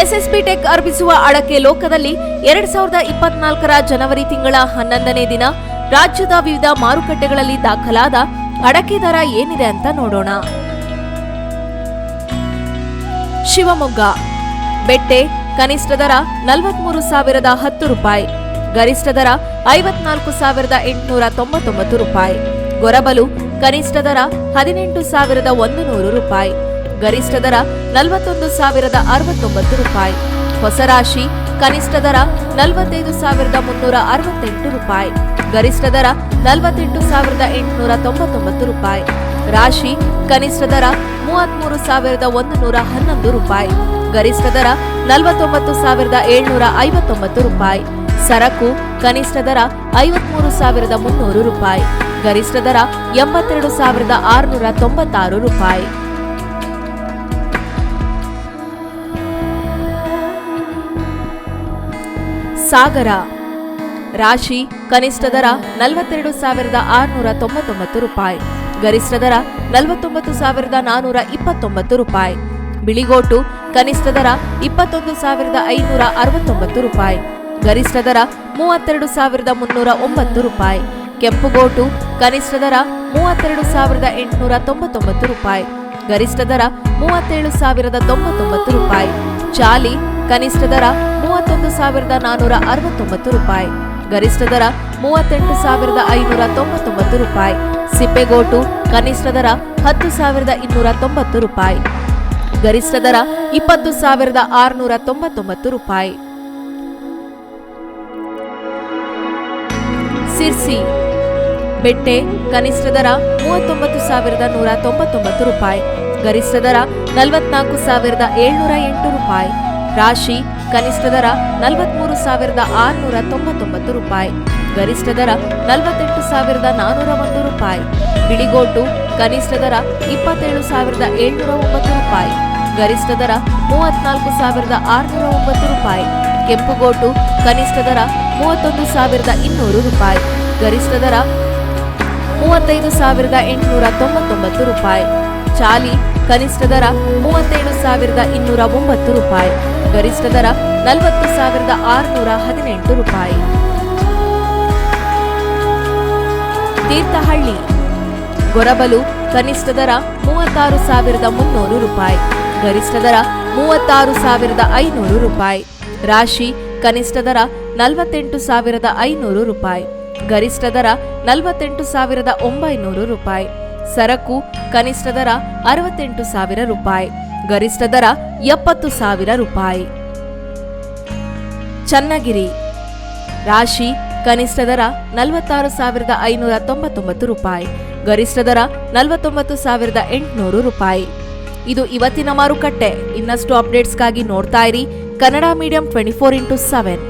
SSP tech ಅರ್ಪಿಸುವ ಅಡಕೆ ಲೋಕದಲ್ಲಿ ಎರಡ್ ಸಾವಿರದ ಇಪ್ಪತ್ನಾಲ್ಕರ ಜನವರಿ ತಿಂಗಳ ಹನ್ನೊಂದನೇ ದಿನ ರಾಜ್ಯದ ವಿವಿಧ ಮಾರುಕಟ್ಟೆಗಳಲ್ಲಿ ದಾಖಲಾದ ಅಡಕೆ ದರ ಏನಿದೆ ಅಂತ ನೋಡೋಣ. ಶಿವಮೊಗ್ಗ. ಬೆಟ್ಟೆ, ಕನಿಷ್ಠ ದರ ನಲವತ್ಮೂರು ಸಾವಿರದ ಹತ್ತು ರೂಪಾಯಿ, ಗರಿಷ್ಠ ದರ ಐವತ್ನಾಲ್ಕು ಸಾವಿರದ ಎಂಟುನೂರ ತೊಂಬತ್ತೊಂಬತ್ತು ರೂಪಾಯಿ, ಗೊರಬಲು ಕನಿಷ್ಠ ದರ ಹದಿನೆಂಟು ಸಾವಿರದ ಒಂದು ನೂರು ರೂಪಾಯಿ. ಗರಿಷ್ಠ ದರ ನಲವತ್ತೊಂದು ಸಾವಿರದ ಅರವತ್ತೊಂಬತ್ತು ರೂಪಾಯಿ. ಹೊಸ ರಾಶಿ ಕನಿಷ್ಠ ದರ ನಲವತ್ತೈದು ಸಾವಿರದ ಮುನ್ನೂರ ಅರವತ್ತೆಂಟು ರೂಪಾಯಿ. ಗರಿಷ್ಠ ದರ ನಲವತ್ತೆಂಟು ಸಾವಿರದ ಎಂಟುನೂರ ತೊಂಬತ್ತೊಂಬತ್ತು ರೂಪಾಯಿ. ರಾಶಿ ಕನಿಷ್ಠ ದರ ಮೂವತ್ಮೂರು ಸಾವಿರದ ಒಂದು ನೂರ ಹನ್ನೊಂದು ರೂಪಾಯಿ. ಗರಿಷ್ಠ ದರ ನಲವತ್ತೊಂಬತ್ತು ಸಾವಿರದ ಏಳ್ನೂರ ಐವತ್ತೊಂಬತ್ತು ರೂಪಾಯಿ. ಸರಕು ಕನಿಷ್ಠ ದರ ಐವತ್ಮೂರು ಸಾವಿರದ ಮುನ್ನೂರು ರೂಪಾಯಿ. ಗರಿಷ್ಠ ದರ ಎಂಬತ್ತೆರಡು ಸಾವಿರದ ಆರುನೂರ ತೊಂಬತ್ತಾರು ರೂಪಾಯಿ. ಸಾಗರ. ರಾಶಿ, ಕನಿಷ್ಠ ದರ ನಲವತ್ತೆರಡು ಸಾವಿರದ ಆರುನೂರ ತೊಂಬತ್ತೊಂಬತ್ತು ರೂಪಾಯಿ. ಗರಿಷ್ಠ ದರ ನಲವತ್ತೊಂಬತ್ತು ಸಾವಿರದ ನಾನೂರ ಇಪ್ಪತ್ತೊಂಬತ್ತು ರೂಪಾಯಿ. ಬಿಳಿಗೋಟು, ಕನಿಷ್ಠ ದರ ಇಪ್ಪತ್ತೊಂದು ಸಾವಿರದ ಐನೂರ ಅರವತ್ತೊಂಬತ್ತು ರೂಪಾಯಿ. ಗರಿಷ್ಠ ದರ ಮೂವತ್ತೆರಡು ಸಾವಿರದ ಮುನ್ನೂರ ಒಂಬತ್ತು ರೂಪಾಯಿ. ಕೆಂಪುಗೋಟು, ಕನಿಷ್ಠ ದರ ಮೂವತ್ತೆರಡು ಸಾವಿರದ ಎಂಟುನೂರ ತೊಂಬತ್ತೊಂಬತ್ತು ರೂಪಾಯಿ. ಗರಿಷ್ಠ ದರ ಮೂವತ್ತೇಳು ಸಾವಿರದ ತೊಂಬತ್ತೊಂಬತ್ತು ರೂಪಾಯಿ. ಚಾಲಿ ಕನಿಷ್ಠ ದರ ಮೂವತ್ತೊಂದು ಸಾವಿರದ ನಾನೂರ ಅರವತ್ತೊಂಬತ್ತು ರೂಪಾಯಿ. ಗರಿಷ್ಠ ದರ ಮೂವತ್ತೆಂಟು ಸಾವಿರದ ಐನೂರ ತೊಂಬತ್ತೊಂಬತ್ತು ರೂಪಾಯಿ. ಸಿಪ್ಪೆಗೋಟು ಕನಿಷ್ಠ ದರ ಹತ್ತು ಸಾವಿರದ ಇನ್ನೂರ ತೊಂಬತ್ತು ರೂಪಾಯಿ. ಗರಿಷ್ಠ ದರ ಇಪ್ಪತ್ತು ಸಾವಿರದ ಆರುನೂರ ತೊಂಬತ್ತೊಂಬತ್ತು ರೂಪಾಯಿ. ಸಿರ್ಸಿ ಬೆಟ್ಟೆ ಕನಿಷ್ಠ ದರ ಮೂವತ್ತೊಂಬತ್ತು ಸಾವಿರದ ನೂರ ತೊಂಬತ್ತೊಂಬತ್ತು ರೂಪಾಯಿ. ಗರಿಷ್ಠ ದರ ನಲವತ್ನಾಲ್ಕು ಸಾವಿರದ ಏಳ್ನೂರ ಎಂಟು ರೂಪಾಯಿ. ರಾಶಿ ಕನಿಷ್ಠ ದರ ನಲವತ್ಮೂರು ಸಾವಿರದ ಆರುನೂರ ತೊಂಬತ್ತೊಂಬತ್ತು ರೂಪಾಯಿ. ಗರಿಷ್ಠ ದರ ನಲವತ್ತೆಂಟು ಸಾವಿರದ ನಾನೂರ ಒಂದು ರೂಪಾಯಿ. ಬಿಳಿಗೋಟು ಕನಿಷ್ಠ ದರ ಇಪ್ಪತ್ತೇಳು ಸಾವಿರದ ಏಳ್ನೂರ ಒಂಬತ್ತು ರೂಪಾಯಿ. ಗರಿಷ್ಠ ದರ ಮೂವತ್ನಾಲ್ಕು ಸಾವಿರದ ಆರುನೂರ ಒಂಬತ್ತು ರೂಪಾಯಿ. ಕೆಂಪುಗೋಟು ಕನಿಷ್ಠ ದರ ಮೂವತ್ತೊಂದು ಸಾವಿರದ ಇನ್ನೂರು ರೂಪಾಯಿ. ಗರಿಷ್ಠ ದರ ಮೂವತ್ತೈದು ಸಾವಿರದ ಎಂಟುನೂರ ತೊಂಬತ್ತೊಂಬತ್ತು ರೂಪಾಯಿ. ಚಾಲಿ ಕನಿಷ್ಠ ದರ ಮೂವತ್ತೇಳು ಸಾವಿರದ ಇನ್ನೂರ ಒಂಬತ್ತು ರೂಪಾಯಿ, ಗರಿಷ್ಠ ದರ ನಲವತ್ತು ಸಾವಿರದ ಆರುನೂರ ಹದಿನೆಂಟು ರೂಪಾಯಿ. ತೀರ್ಥಹಳ್ಳಿ, ಗೊರಬಲು ಕನಿಷ್ಠ ದರ ಮೂವತ್ತಾರು ಸಾವಿರದ ಮುನ್ನೂರು ರೂಪಾಯಿ, ಗರಿಷ್ಠ ದರ ಮೂವತ್ತಾರು ಸಾವಿರದ ಐನೂರು ರೂಪಾಯಿ, ರಾಶಿ ಕನಿಷ್ಠ ದರ ನಲವತ್ತೆಂಟು ಸಾವಿರದ ಐನೂರು ರೂಪಾಯಿ, ಗರಿಷ್ಠ ದರ ನಲವತ್ತೆಂಟು ಸಾವಿರದ ಒಂಬೈನೂರು ರೂಪಾಯಿ. ಸರಕು ಕನಿಷ್ಠ ದರ ಅರವತ್ತೆಂಟು ಸಾವಿರ ರೂಪಾಯಿ, ಗರಿಷ್ಠ ದರ ಎಪ್ಪತ್ತು ಸಾವಿರ ರೂಪಾಯಿ. ಚನ್ನಗಿರಿ, ರಾಶಿ ಕನಿಷ್ಠ ದರ ನಲವತ್ತಾರು ಸಾವಿರದ ಐನೂರ ತೊಂಬತ್ತೊಂಬತ್ತು ರೂಪಾಯಿ, ಗರಿಷ್ಠ ದರ ನಲವತ್ತೊಂಬತ್ತು ಸಾವಿರದ ಎಂಟುನೂರು ರೂಪಾಯಿ. ಇದು ಇವತ್ತಿನ ಮಾರುಕಟ್ಟೆ. ಇನ್ನಷ್ಟು ಅಪ್ಡೇಟ್ಸ್ಗಾಗಿ ನೋಡ್ತಾ ಇರಿ Kannada medium twenty four into seven